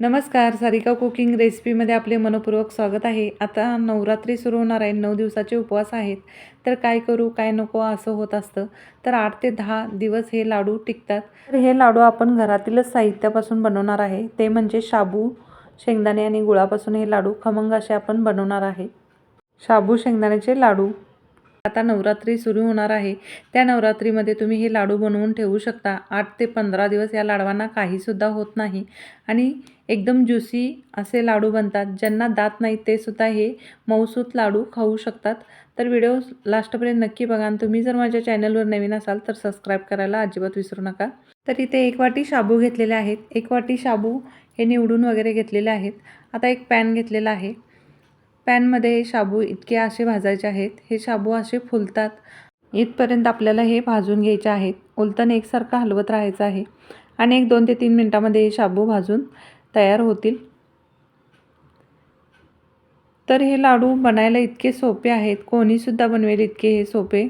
नमस्कार सारिका कुकिंग रेसिपीमध्ये आपले मनपूर्वक स्वागत आहे. आता नवरात्री सुरू होणार आहे नऊ दिवसाचे उपवास आहेत. तर काय करू काय नको असं होत असतं. तर आठ ते दहा दिवस हे लाडू टिकतात. तर हे लाडू आपण घरातीलच साहित्यापासून बनवणार आहे. ते म्हणजे शाबू शेंगदाणे आणि गुळापासून हे लाडू खमंग असे आपण बनवणार आहे. शाबू शेंगदाण्याचे लाडू. आता नवरात्री सुरू होणार आहे. त्या नवरात्रीमध्ये तुम्ही हे लाडू बनवून ठेवू शकता. आठ ते पंधरा दिवस या लाडवांना काहीसुद्धा होत नाही. आणि एकदम ज्युसी असे लाडू बनतात. ज्यांना दात नाहीत ते सुद्धा हे मऊसूत लाडू खाऊ शकतात. तर व्हिडिओ लास्टपर्यंत नक्की बघा. आणि तुम्ही जर माझ्या चॅनलवर नवीन असाल तर सबस्क्राईब करायला अजिबात विसरू नका. तर इथे एक वाटी शाबू घेतलेले आहेत. एक वाटी शाबू हे निवडून वगैरे घेतलेले आहेत. आता एक पॅन घेतलेला आहे. पॅनमध्ये हे शाबू इतके असे भाजायचे आहेत. हे शाबू असे फुलतात. इथपर्यंत आपल्याला हे भाजून घ्यायचे आहेत. उलटण एकसारखं हलवत राहायचं आहे. आणि एक दोन ते तीन मिनटामध्ये हे शाबू भाजून तयार होतील. तर हे लाडू बनायला इतके सोपे आहेत. कोणीसुद्धा बनवेल इतके हे सोपे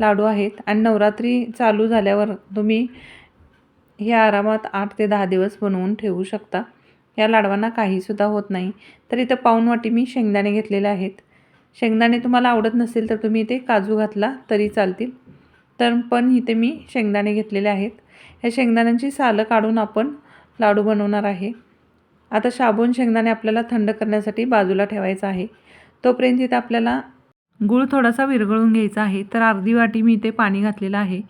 लाडू आहेत. आणि नवरात्री चालू झाल्यावर तुम्ही हे आरामात आठ ते दहा दिवस बनवून ठेवू शकता. या लाडवांना काहीसुद्धा होत नाही. तर इथं पाऊन वाटी मी शेंगदाणे घेतलेले आहेत. शेंगदाणे तुम्हाला आवडत नसेल तर तुम्ही इथे काजू घातला तरी चालतील. तर पण इथे मी शेंगदाणे घेतलेले आहेत. ह्या शेंगदाण्यांची सालं काढून आपण लाडू बनवणार आहे. आता शाबून शेंगदाणे आपल्याला थंड करण्यासाठी बाजूला ठेवायचा आहे. तोपर्यंत इथे आपल्याला गूळ थोडासा विरघळून घ्यायचा आहे. तर अर्धी वाटी मी इथे पाणी घातलेलं आहे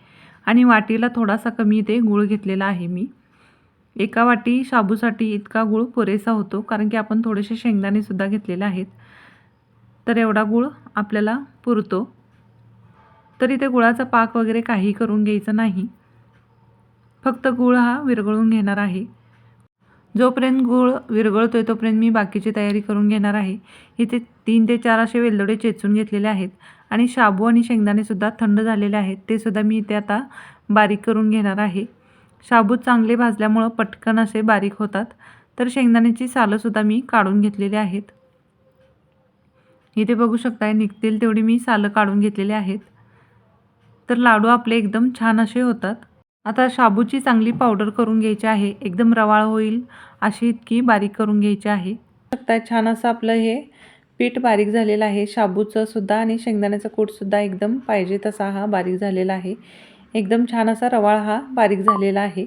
आणि वाटीला थोडासा कमी इथे गूळ घेतलेला आहे मी. एका वाटी शाबूसाठी इतका गूळ पुरेसा होतो कारण की आपण थोडेसे शेंगदाणेसुद्धा घेतलेले आहेत. तर एवढा गूळ आपल्याला पुरतो. तर इथे गुळाचा पाक वगैरे काही करून घ्यायचं नाही. फक्त गूळ हा विरघळून घेणार आहे. जोपर्यंत गूळ विरघळतो आहे तोपर्यंत मी बाकीची तयारी करून घेणार आहे. इथे तीन ते चार असे वेलदोडे चेचून घेतलेले आहेत आणि शाबू आणि शेंगदाणेसुद्धा थंड झालेले आहेत. ते सुद्धा मी इथे आता बारीक करून घेणार आहे. शाबूत चांगले भाजल्यामुळं पटकन असे बारीक होतात. तर शेंगदाण्याची सालंसुद्धा मी काढून घेतलेली आहेत. इथे बघू शकताय निघतील तेवढी मी सालं काढून घेतलेली आहेत. तर लाडू आपले एकदम छान असे होतात. आता शाबूची चांगली पावडर करून घ्यायची आहे. एकदम रवाळ होईल अशी इतकी बारीक करून घ्यायची आहे. शकता छान असं आपलं हे पीठ बारीक झालेलं आहे. शाबूचं सुद्धा आणि शेंगदाण्याचं कूटसुद्धा एकदम पाहिजे तसा हा बारीक झालेला आहे. एकदम छान असा रवाळ हा बारीक झालेला आहे.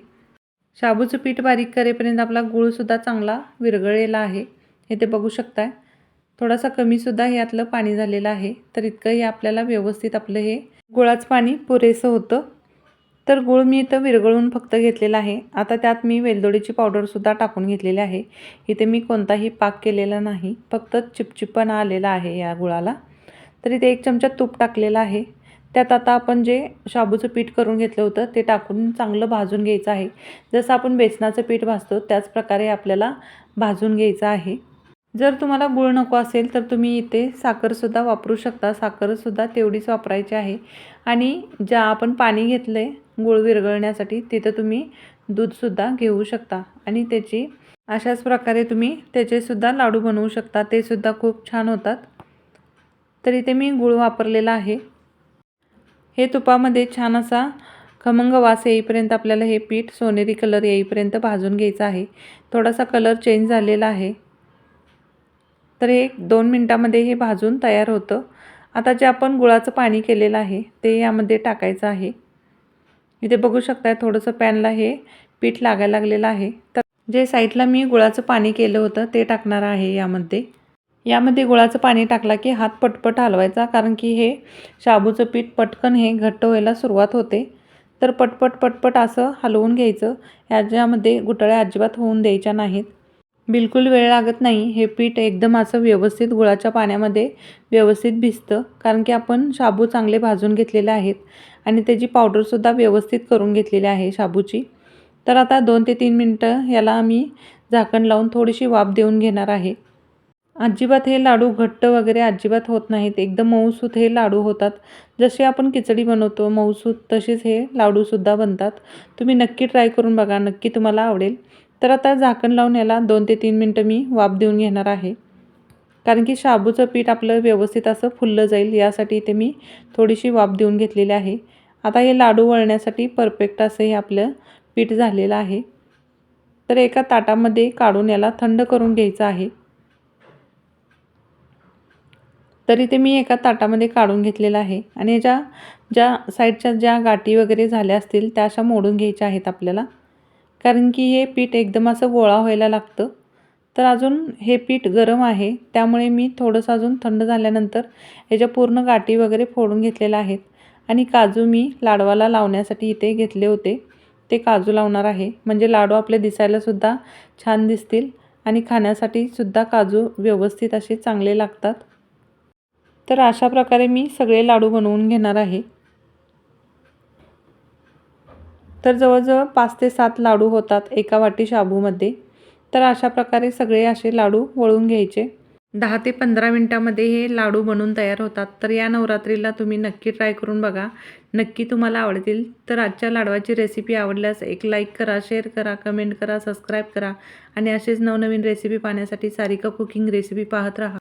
शाबूचं पीठ बारीक करेपर्यंत आपला गूळसुद्धा चांगला विरघळलेला आहे. हे ते बघू शकताय. थोडासा कमीसुद्धा यातलं पाणी झालेलं आहे. तर इतकंही आपल्याला व्यवस्थित आपलं हे गुळाचं पाणी पुरेसं होतं. तर गूळ मी इथं विरघळून फक्त घेतलेला आहे. आता त्यात मी वेलदोडीची पावडरसुद्धा टाकून घेतलेली आहे. इथे मी कोणताही पाक केलेला नाही. फक्त चिपचिपणा आलेला आहे या गुळाला. तर इथे एक चमचा तूप टाकलेलं आहे. त्यात आता आपण जे शाबूचं पीठ करून घेतलं होतं ते टाकून चांगलं भाजून घ्यायचं आहे. जसं आपण बेसनाचं पीठ भाजतो त्याचप्रकारे आपल्याला भाजून घ्यायचं आहे. जर तुम्हाला गूळ नको असेल तर तुम्ही इथे साखरसुद्धा वापरू शकता. साखरसुद्धा तेवढीच वापरायची आहे. आणि ज्या आपण पाणी घेतलं आहे गूळ विरघळण्यासाठी तिथं तुम्ही दूधसुद्धा घेऊ शकता. आणि त्याची अशाच प्रकारे तुम्ही त्याचेसुद्धा लाडू बनवू शकता. ते सुद्धा खूप छान होतात. तर इथे मी गूळ वापरलेला आहे. हे तुपामध्ये छान असा खमंग वास येईपर्यंत आपल्याला हे पीठ सोनेरी कलर येईपर्यंत भाजून घ्यायचं आहे. थोडासा कलर चेंज झालेला आहे. तर हे दोन मिनटामध्ये हे भाजून तयार होतं. आता जे आपण गुळाचं पाणी केलेलं आहे ते यामध्ये टाकायचं आहे. इथे बघू शकताय थोडंसं पॅनला हे पीठ लागायला लागलेलं आहे. तर जे साईडला मी गुळाचं पाणी केलं होतं ते टाकणार आहे यामध्ये. यामध्ये गुळाचं पाणी टाकला की हात पटपट हलवायचा कारण की हे शाबूचं पीठ पटकन हे घट्ट व्हायला सुरुवात होते. तर पटपट पटपट असं हलवून घ्यायचं. याच्यामध्ये गुटळ्या अजिबात होऊन द्यायच्या नाहीत. बिलकुल वेळ लागत नाही. हे पीठ एकदम असं व्यवस्थित गुळाच्या पाण्यामध्ये व्यवस्थित भिजतं कारण की आपण शाबू चांगले भाजून घेतलेले आहेत आणि त्याची पावडरसुद्धा व्यवस्थित करून घेतलेली आहे शाबूची. तर आता दोन ते तीन मिनटं याला आम्ही झाकण लावून थोडीशी वाफ देऊन घेणार आहे. अजिबात हे लाडू घट्ट वगैरे अजिबात होत नाहीत. एकदम मऊसूत हे लाडू होतात. जसे आपण खिचडी बनवतो मऊसूत तसेच हे लाडूसुद्धा बनतात. तुम्ही नक्की ट्राय करून बघा. नक्की तुम्हाला आवडेल. तर आता झाकण लावून याला दोन ते तीन मिनटं मी वाफ देऊन घेणार आहे. कारण की शाबूचं पीठ आपलं व्यवस्थित असं फुललं जाईल यासाठी इथे मी थोडीशी वाफ देऊन घेतलेली आहे. आता हे लाडू वळण्यासाठी परफेक्ट असं हे आपलं पीठ झालेलं आहे. तर एका ताटामध्ये काढून याला थंड करून घ्यायचं आहे. तरी ते मी एका ताटामध्ये काढून घेतलेलं आहे. आणि याच्या ज्या साईडच्या ज्या गाठी वगैरे झाल्या असतील त्या अशा मोडून घ्यायच्या आहेत आपल्याला. कारण की हे पीठ एकदम असं गोळा व्हायला लागतं. तर अजून हे पीठ गरम आहे. त्यामुळे मी थोडंसं अजून थंड झाल्यानंतर ह्याच्या पूर्ण गाठी वगैरे फोडून घेतलेल्या आहेत. आणि काजू मी लाडवाला लावण्यासाठी इथे घेतले होते. ते काजू लावणार आहे. म्हणजे लाडू आपले दिसायलासुद्धा छान दिसतील. आणि खाण्यासाठी सुद्धा काजू व्यवस्थित असे चांगले लागतात. तर अशा प्रकारे मी सगळे लाडू बनवून घेणार आहे. तर जवळजवळ पाच ते सात लाडू होतात एका वाटी शाबूमध्ये. तर अशा प्रकारे सगळे असे लाडू वळून घ्यायचे. दहा ते पंधरा मिनटामध्ये हे लाडू बनून तयार होतात. तर या नवरात्रीला तुम्ही नक्की ट्राय करून बघा. नक्की तुम्हाला आवडतील. तर आजच्या लाडवाची रेसिपी आवडल्यास एक लाईक करा शेअर करा कमेंट करा सबस्क्राईब करा. आणि असेच नवनवीन रेसिपी पाहण्यासाठी सारिका कुकिंग रेसिपी पाहत राहा.